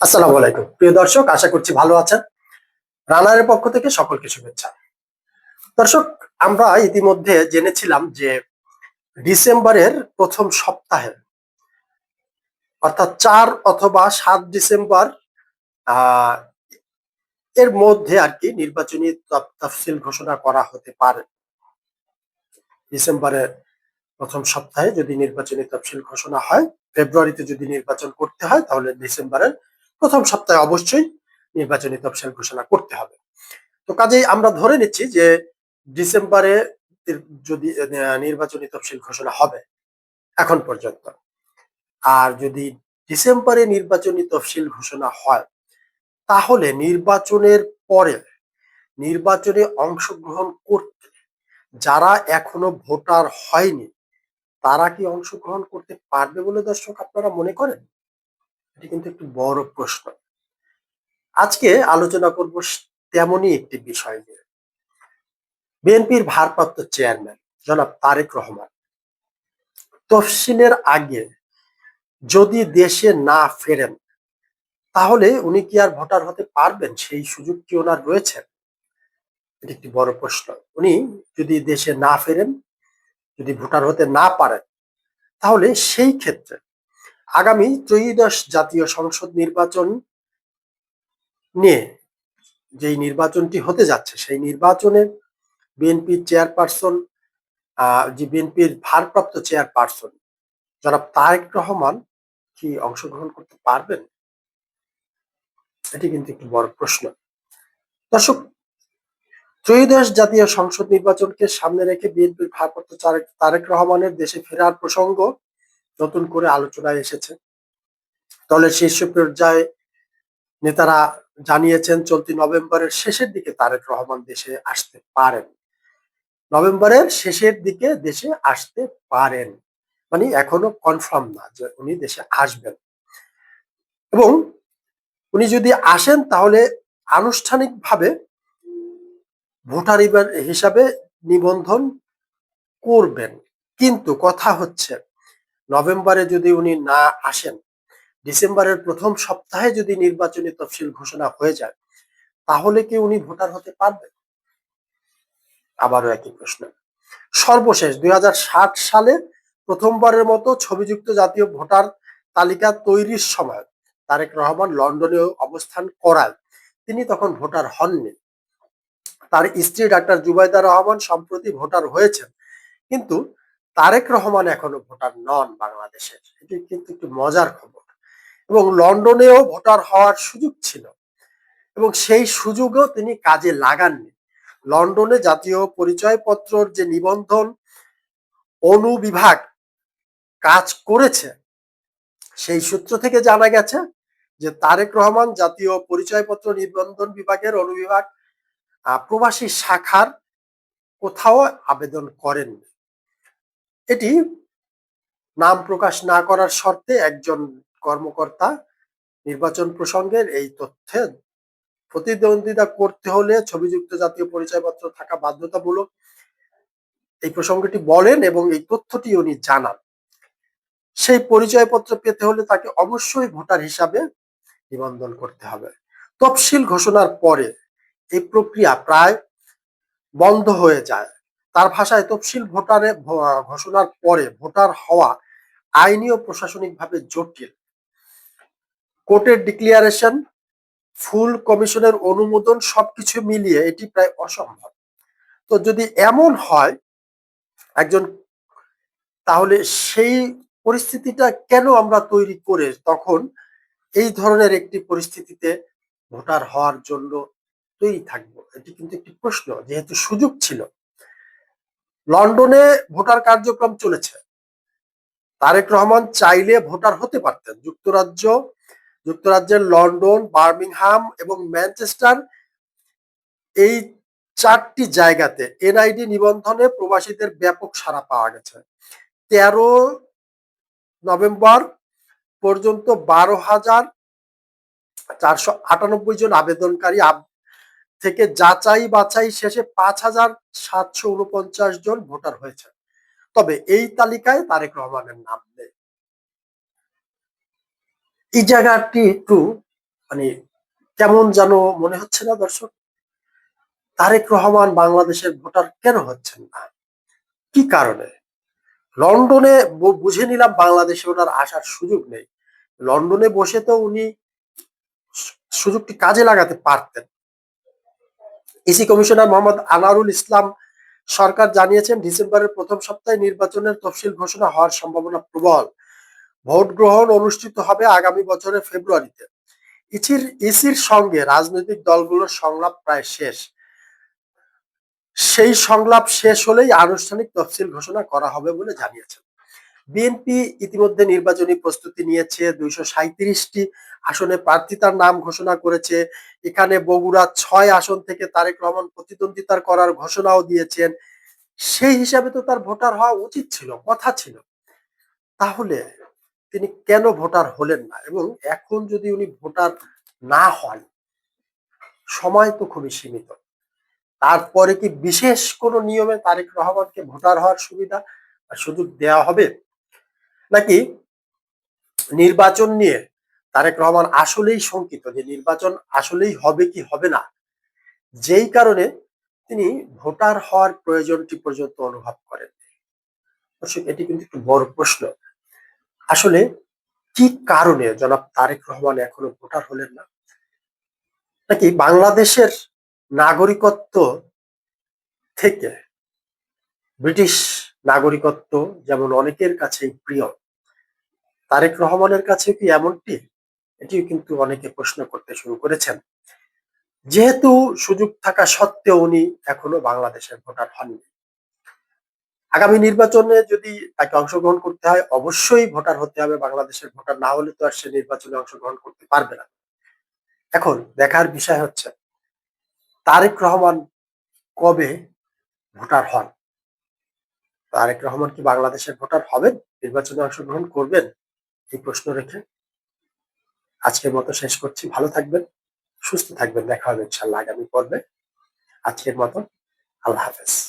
আসসালামু আলাইকুম। প্রিয় দর্শক, আশা করছি ভালো আছেন। রানারের পক্ষ থেকে সকলকে শুভেচ্ছা। দর্শক, আমরা ইতিমধ্যে জেনেছিলাম যে ডিসেম্বরের প্রথম সপ্তাহে, অর্থাৎ চার অথবা সাত ডিসেম্বর এর মধ্যে আর কি নির্বাচনী তফ- তফসিল ঘোষণা করা হতে পারে। ডিসেম্বরের প্রথম সপ্তাহে যদি নির্বাচনী তফসিল ঘোষণা হয়, ফেব্রুয়ারিতে যদি নির্বাচন করতে হয়, তাহলে ডিসেম্বরের প্রথম সপ্তাহে অবশ্যই নির্বাচনী তফসিল ঘোষণা করতে হবে। তো কাজেই আমরা ধরে নিচ্ছি যে ডিসেম্বরে যদি নির্বাচনী তফসিল ঘোষণা হবে এখন পর্যন্ত। আর যদি ডিসেম্বরে নির্বাচনী তফসিল ঘোষণা হয়, তাহলে নির্বাচনের পরে নির্বাচনে অংশগ্রহণ করতে যারা এখনও ভোটার হয়নি, তারা কি অংশগ্রহণ করতে পারবে বলে দর্শক আপনারা মনে করেন? এটি কিন্তু একটি বড় প্রশ্ন। আজকে আলোচনা করব তেমনই একটি বিষয় নিয়ে। বিএনপির ভারপ্রাপ্ত চেয়ারম্যান জনাব তারেক রহমান, তফসিলের আগে যদি দেশে না ফেরেন, তাহলে উনি কি আর ভোটার হতে পারবেন? সেই সুযোগ কি ওনার রয়েছে? এটি একটি বড় প্রশ্ন। উনি যদি দেশে না ফেরেন, যদি ভোটার হতে না পারেন, তাহলে সেই ক্ষেত্রে আগামী ত্রয়োদশ জাতীয় সংসদ নির্বাচন নিয়ে যেই নির্বাচনটি হতে যাচ্ছে, সেই নির্বাচনে বিএনপির চেয়ারপারসন যে বিএনপির ভারপ্রাপ্ত চেয়ারপারসন জনাব তারেক রহমান কি অংশগ্রহণ করতে পারবেন? এটি কিন্তু একটি বড় প্রশ্ন। দর্শক, ত্রয়োদশ জাতীয় সংসদ নির্বাচনকে সামনে রেখে বিএনপির ভারপ্রাপ্ত তারেক রহমানের দেশে ফেরার প্রসঙ্গ নতুন করে আলোচনায় এসেছে। দলের শীর্ষ পর্যায়ে নেতারা জানিয়েছেন, চলতি নভেম্বরের শেষের দিকে তারেক রহমান দেশে আসতে পারেন। নভেম্বরের শেষের দিকে দেশে আসতে পারেন। মানে এখনও কনফার্ম না যে উনি দেশে আসবেন। এবং উনি যদি আসেন, তাহলে আনুষ্ঠানিকভাবে ভোটার হিসাবে নিবন্ধন করবেন। কিন্তু কথা হচ্ছে নভেম্বরে যদি উনি না আসেন, ডিসেম্বরের প্রথম সপ্তাহে যদি নির্বাচনী তফসিল ঘোষণা হয়ে যায়, তাহলে কি উনি ভোটার হতে পারবেন? আবারও একই প্রশ্ন। সর্বশেষ দুই সালে প্রথমবারের মতো ছবিযুক্ত জাতীয় ভোটার তালিকা তৈরির সময় তারেক রহমান লন্ডনে অবস্থান করায় তিনি তখন ভোটার হননি। তার স্ত্রী ডাক্তার জুবাইদা রহমান সম্প্রতি ভোটার হয়েছেন। কিন্তু তারেক রহমান এখনও ভোটার নন বাংলাদেশের এটি কিন্তু একটু মজার খবর। এবং লন্ডনেও ভোটার হওয়ার সুযোগ ছিল। এবং সেই সুযোগও তিনি কাজে লাগাননি। লন্ডনে জাতীয় পরিচয়পত্রর যে নিবন্ধন অনুবিভাগ কাজ করেছে, সেই সূত্র থেকে জানা গেছে যে তারেক রহমান জাতীয় পরিচয়পত্র নিবন্ধন বিভাগের অনুবিভাগ প্রবাসী শাখার কোথাও আবেদন করেননি। এটি নাম প্রকাশ না করার শর্তে একজন কর্মকর্তা নির্বাচন প্রসঙ্গের এই তথ্যে প্রতিদ্বন্দ্বিতা করতে হলে ছবিযুক্ত জাতীয় পরিচয়পত্র থাকা বাধ্যতামূলক এই প্রসঙ্গটি বলেন এবং এই তথ্যটি উনি জানান। সেই পরিচয়পত্র পেতে হলে তাকে অবশ্যই ভোটার হিসাবে নিবন্ধন করতে হবে। তফসিল ঘোষণার পরে এই প্রক্রিয়া প্রায় বন্ধ হয়ে যায়। তার ভাষায় তফসিল ভোটারে ঘোষণার পরে ভোটার হওয়া আইনি ও প্রশাসনিকভাবে জটিল। কোর্টের ডিক্লিয়ারেশন, ফুল কমিশনের অনুমোদন সবকিছু মিলিয়ে এটি প্রায় অসম্ভব। তো যদি এমন হয় একজন, তাহলে সেই পরিস্থিতিটা কেন আমরা তৈরি করে তখন এই ধরনের একটি পরিস্থিতিতে ভোটার হওয়ার জন্য তৈরি থাকব? এটি কিন্তু একটি প্রশ্ন, যেহেতু সুযোগ ছিল। লন্ডনে ভোটার কার্যক্রম চলেছে। তারেক রহমান চাইলে ভোটার হতে পারতেন। যুক্তরাজ্য, যুক্তরাজ্যের লন্ডন, বার্মিংহাম এবং ম্যানচেস্টার এই চারটি জায়গাতে এনআইডি নিবন্ধনে প্রবাসীদের ব্যাপক সাড়া পাওয়া গেছে। তেরো নভেম্বর পর্যন্ত বারো হাজার চারশো আটানব্বই জন আবেদনকারী আব- থেকে যাচাই বাছাই শেষে পাঁচ হাজার সাতশো উনপঞ্চাশ জন ভোটার হয়েছে তবে এই তালিকায় তারেক রহমানের নাম নেই। এই জায়গাটি একটু মানে কেমন যেন মনে হচ্ছে না দর্শক। তারেক রহমান বাংলাদেশের ভোটার কেন হচ্ছেন না? কি কারণে? লন্ডনে বুঝে নিলাম বাংলাদেশে ওনার আসার সুযোগ নেই। লন্ডনে বসে তো উনি সুযোগটি কাজে লাগাতে পারতেন। ইসি কমিশনার মোহাম্মদ আনারুল ইসলাম সরকার জানিয়েছেন, ডিসেম্বরের প্রথম সপ্তাহে নির্বাচনের তফসিল ঘোষণা হওয়ার সম্ভাবনা প্রবল। ভোট গ্রহণ অনুষ্ঠিত হবে আগামী বছরের ফেব্রুয়ারিতে। ইসির ইসির সঙ্গে রাজনৈতিক দলগুলোর সংলাপ প্রায় শেষ। সেই সংলাপ শেষ হলেই আনুষ্ঠানিক তফসিল ঘোষণা করা হবে বলে জানিয়েছেন। বিএনপি ইতিমধ্যে নির্বাচনী প্রস্তুতি নিয়েছে, দুইশো আসনে প্রার্থিতার নাম ঘোষণা করেছে। এখানে বগুড়া ছয় আসন থেকে তারেক রহমান প্রতিদ্বন্দ্বিতার করার ঘোষণাও দিয়েছেন। সেই হিসাবে তো তার ভোটার হওয়া উচিত ছিল, কথা ছিল। তাহলে তিনি কেন ভোটার হলেন না? এবং এখন যদি উনি ভোটার না হন, সময় তো খুবই সীমিত। তারপরে কি বিশেষ কোন নিয়মে তারেক রহমানকে ভোটার হওয়ার সুবিধা সুযোগ দেওয়া হবে? নাকি নির্বাচন নিয়ে তারেক রহমান আসলেই শঙ্কিত যে নির্বাচন আসলেই হবে কি হবে না? যেই কারণে তিনি ভোটার হওয়ার প্রয়োজনটি পর্যন্ত অনুভব করেন দর্শক, এটি কিন্তু একটু বড় প্রশ্ন। আসলে কি কারণে জনাব তারেক রহমান এখনও ভোটার হলেন না? নাকি বাংলাদেশের নাগরিকত্ব থেকে ব্রিটিশ নাগরিকত্ব যেমন অনেকের কাছেই প্রিয়। তারেক রহমানের কাছে কি এমনটি? এটিও কিন্তু অনেকে প্রশ্ন করতে শুরু করেছেন। যেহেতু সুযোগ থাকা সত্ত্বেও উনি এখনও বাংলাদেশের ভোটার হননি। আগামী নির্বাচনে যদি তাকে অংশগ্রহণ করতে হয়, অবশ্যই ভোটার হতে হবে, বাংলাদেশের ভোটার না হলে তো আর সে নির্বাচনে অংশগ্রহণ করতে পারবে না। এখন দেখার বিষয় হচ্ছে, তারেক রহমান কবে ভোটার হন? তারেক রহমান কি বাংলাদেশের ভোটার হবেন? নির্বাচনে অংশগ্রহণ করবেন? এই প্রশ্ন রেখে আজকের মতো শেষ করছি। ভালো থাকবেন, সুস্থ থাকবেন। দেখা হবে ইনশাল্লাহ আগামী পর্বে। আজকের মতো আল্লাহ হাফেজ।